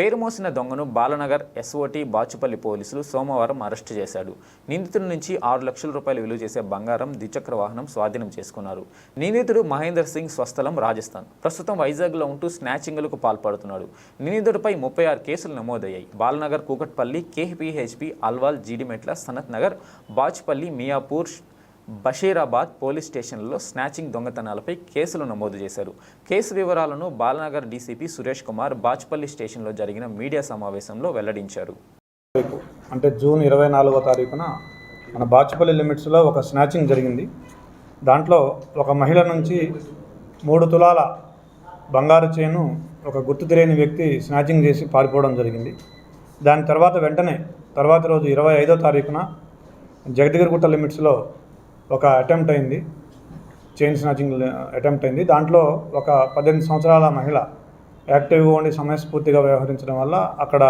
పేరు మోసిన దొంగను బాలనగర్ ఎస్ఓటి బాచుపల్లి పోలీసులు సోమవారం అరెస్టు చేశాడు. నిందితుడి నుంచి ఆరు లక్షల రూపాయలు విలువ చేసే బంగారం ద్విచక్ర వాహనం స్వాధీనం చేసుకున్నారు. నిందితుడు మహేందర్ సింగ్ స్వస్థలం రాజస్థాన్. ప్రస్తుతం వైజాగ్లో ఉంటూ స్నాచింగ్లకు పాల్పడుతున్నాడు. నిందితుడిపై ముప్పై ఆరు కేసులు నమోదయ్యాయి. Balanagar Kukatpally K P H B Alwal Jeedimetla Sanath Nagar Bachupally Miyapur Basheerabad police స్టేషన్లో స్నాచింగ్ దొంగతనాలపై కేసులు నమోదు చేశారు. కేసు వివరాలను Balanagar D C P Suresh Kumar Bachpally స్టేషన్లో జరిగిన మీడియా సమావేశంలో వెల్లడించారు. అంటే జూన్ ఇరవై నాలుగో తారీఖున మన బాచ్పల్లి లిమిట్స్లో ఒక స్నాచింగ్ జరిగింది. దాంట్లో ఒక మహిళ నుంచి మూడు తులాల బంగారు చేను ఒక గుర్తు తెలియని వ్యక్తి స్నాచింగ్ చేసి పారిపోవడం జరిగింది. దాని తర్వాత వెంటనే తర్వాత రోజు ఇరవై ఐదో తారీఖున జగదిగిరిగుట్ట లిమిట్స్లో ఒక అటెంప్ట్ అయింది. చైన్ స్నాచింగ్ అటెంప్ట్ అయింది. దాంట్లో ఒక పద్దెనిమిది సంవత్సరాల మహిళ యాక్టివ్గా ఉండి సమయస్ఫూర్తిగా వ్యవహరించడం వల్ల అక్కడ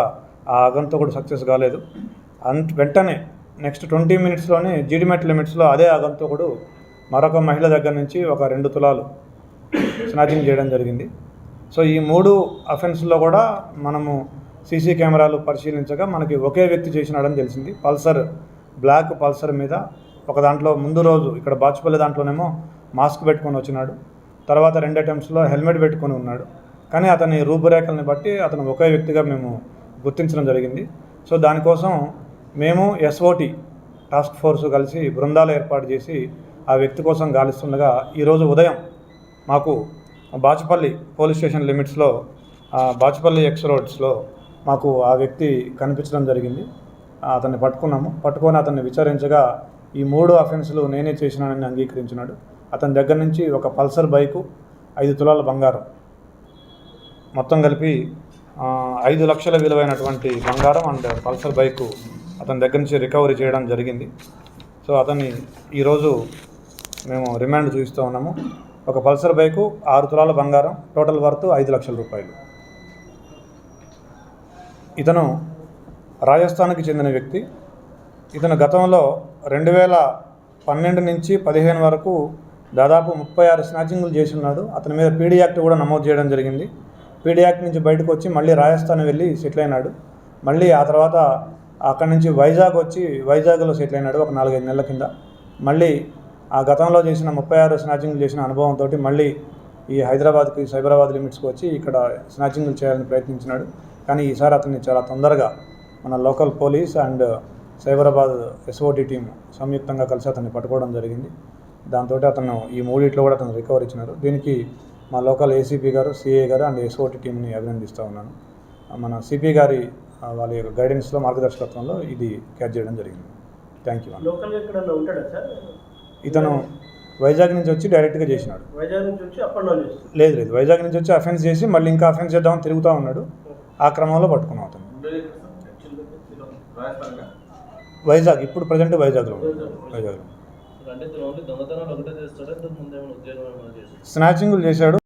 ఆ ఆగంతో కూడా సక్సెస్ కాలేదు. అంత వెంటనే నెక్స్ట్ ట్వంటీ మినిట్స్లోనే జీడిమెట్ లిమిట్స్లో అదే ఆగంతకుడు మరొక మహిళ దగ్గర నుంచి ఒక రెండు తులాలు స్నాచింగ్ చేయడం జరిగింది. సో ఈ మూడు అఫెన్స్లో కూడా మనము సీసీ కెమెరాలు పరిశీలించగా మనకి ఒకే వ్యక్తి చేసినాడని తెలిసింది. పల్సర్ బ్లాక్ పల్సర్ మీద ఒక దాంట్లో ముందు రోజు ఇక్కడ బాచుపల్లి దాంట్లోనేమో మాస్క్ పెట్టుకొని వచ్చినాడు. తర్వాత రెండు అటెంప్ట్స్లో హెల్మెట్ పెట్టుకొని ఉన్నాడు. కానీ అతని రూపురేఖల్ని బట్టి అతను ఒకే వ్యక్తిగా మేము గుర్తించడం జరిగింది. సో దానికోసం మేము ఎస్ఓటి టాస్క్ ఫోర్స్ కలిసి బృందాలు ఏర్పాటు చేసి ఆ వ్యక్తి కోసం గాలిస్తుండగా ఈరోజు ఉదయం మాకు బాచుపల్లి పోలీస్ స్టేషన్ లిమిట్స్లో బాచుపల్లి ఎక్స్ రోడ్స్లో మాకు ఆ వ్యక్తి కనిపించడం జరిగింది. అతన్ని పట్టుకున్నాము. పట్టుకొని అతన్ని విచారించగా ఈ మూడు అఫెన్స్లు నేనే చేసినానని అంగీకరించినాడు. అతని దగ్గర నుంచి ఒక పల్సర్ బైకు ఐదు తులాల బంగారం. మొత్తం కలిపి ఐదు లక్షల విలువైనటువంటి బంగారం అండ్ పల్సర్ బైకు అతని దగ్గర నుంచి రికవరీ చేయడం జరిగింది. సో అతన్ని ఈరోజు మేము రిమాండ్ చూపిస్తూ ఉన్నాము. ఒక పల్సర్ బైకు ఆరు తులాల బంగారం టోటల్ వర్త్ ఐదు లక్షల రూపాయలు. ఇతను రాజస్థాన్కి చెందిన వ్యక్తి. ఇతను గతంలో రెండు వేల పన్నెండు నుంచి పదిహేను వరకు దాదాపు ముప్పై ఆరు స్నాచింగ్లు చేసి ఉన్నాడు అతని మీద పీడీ యాక్ట్ కూడా నమోదు చేయడం జరిగింది. పీడీ యాక్ట్ నుంచి బయటకు వచ్చి మళ్ళీ రాజస్థాన్ వెళ్ళి సెటిల్ అయినాడు. మళ్ళీ ఆ తర్వాత అక్కడి నుంచి వైజాగ్ వచ్చి వైజాగ్లో సెటిల్ అయినాడు ఒక నాలుగైదు నెలల కింద. మళ్ళీ ఆ గతంలో చేసిన ముప్పై ఆరు స్నాచింగ్లు చేసిన అనుభవంతో మళ్ళీ ఈ హైదరాబాద్కి సైబరాబాద్ లిమిట్స్కి వచ్చి ఇక్కడ స్నాచింగ్లు చేయాలని ప్రయత్నించినాడు. కానీ ఈసారి అతన్ని చాలా తొందరగా మన local police and Cyberabad S O T team సంయుక్తంగా కలిసి అతన్ని పట్టుకోవడం జరిగింది. దాంతో అతను ఈ మూడిట్లో కూడా అతను రికవర్ ఇచ్చినారు. దీనికి మా లోకల్ ఏసీపీ గారు సిఏ గారు అండ్ ఎస్ఓటి టీంని అభినందిస్తూ ఉన్నాను. మన సిపి గారి వాళ్ళ యొక్క గైడెన్స్లో మార్గదర్శకత్వంలో ఇది క్యాచ్ చేయడం జరిగింది. థ్యాంక్ యూ ఇతను వైజాగ్ నుంచి వచ్చి డైరెక్ట్గా చేసినాడు. వైజాగ్ నుంచి వచ్చి లేదు లేదు. వైజాగ్ నుంచి వచ్చి అఫెన్స్ చేసి మళ్ళీ ఇంకా అఫెన్స్ చేద్దామని తిరుగుతూ ఉన్నాడు. ఆ క్రమంలో పట్టుకున్నాం అతను వైజాగ్ ఇప్పుడు ప్రజెంట్ వైజాగ్లో. వైజాగ్లో. స్నాచింగ్లు చేశాడు